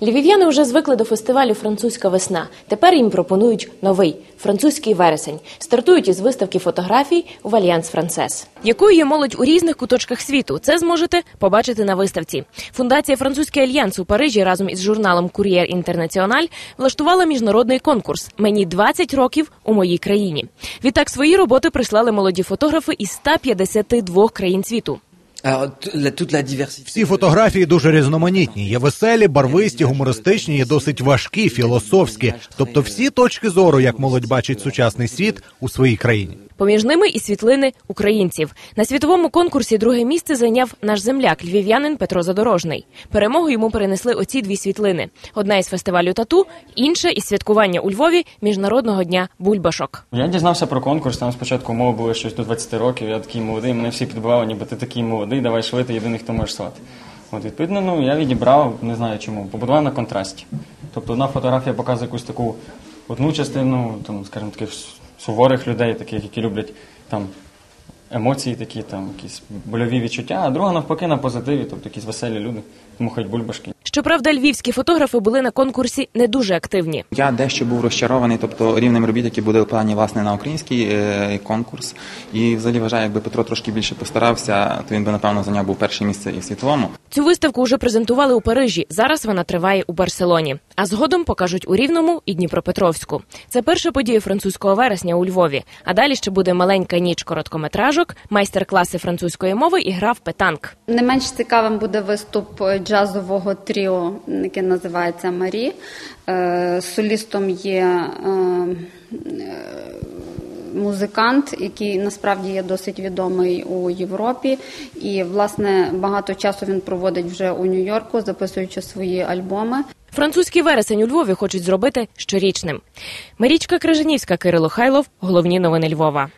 Львів'яни вже звикли до фестивалю Французька весна. Тепер їм пропонують новий французький вересень. Стартують із виставки фотографій в Альянс Францес. Якою є молодь у різних куточках світу? Це зможете побачити на виставці. Фундація Французький альянс у Парижі разом із журналом Кур'єр Інтернаціональ влаштувала міжнародний конкурс Мені 20 років у моїй країні. Відтак свої роботи прислали молоді фотографи із 152 країн світу. Toute. Всі фотографії дуже різноманітні. Є веселі, барвисті, гумористичні, є досить важкі, філософські. Тобто всі точки зору, як молодь бачить сучасний світ у своїй країні. Поміж ними і світлини українців. На світовому конкурсі друге місце зайняв наш земляк, львів'янин Петро Задорожний. Перемогу йому перенесли оці дві світлини: одна із фестивалю тату, інша із святкування у Львові міжнародного дня бульбашок. Я дізнався про конкурс, там спочатку умови були щось до 20 років, я такий молодий, мене всі підбивали, ніби ти такий молодий, давай швидко, єдиний, хто може слати. От, відповідно, ну, я відібрав, не знаю чому, побудував на контрасті. Тобто одна фотографія показує якусь таку одну частину, там, скажімо, таких суворих людей, таких, які люблять там емоції такі, там, якісь больові відчуття, а друга навпаки на позитиві, тобто якісь веселі люди, мухають бульбашки. Щоправда, львівські фотографи були на конкурсі не дуже активні. Я дещо був розчарований, тобто рівнем робіт, які були плані власне на український е, конкурс. І взагалі вважаю, якби Петро трошки більше постарався, то він би напевно зайняв був перше місце і в світовому. Цю виставку вже презентували у Парижі. Зараз вона триває у Барселоні. А згодом покажуть у Рівному і Дніпропетровську. Це перша подія французького вересня у Львові. А далі ще буде маленька ніч короткометражок, майстер-класи французької мови і гра в петанк. Не менш цікавим буде виступ джазового тріо, яке називається Марі. Е, Солістом є е, е, музикант, який насправді є досить відомий у Європі. І, власне, багато часу він проводить вже у Нью-Йорку, записуючи свої альбоми. Французький вересень у Львові хочуть зробити щорічним. Марічка Крижанівська, Кирило Хайлов. Головні новини Львова.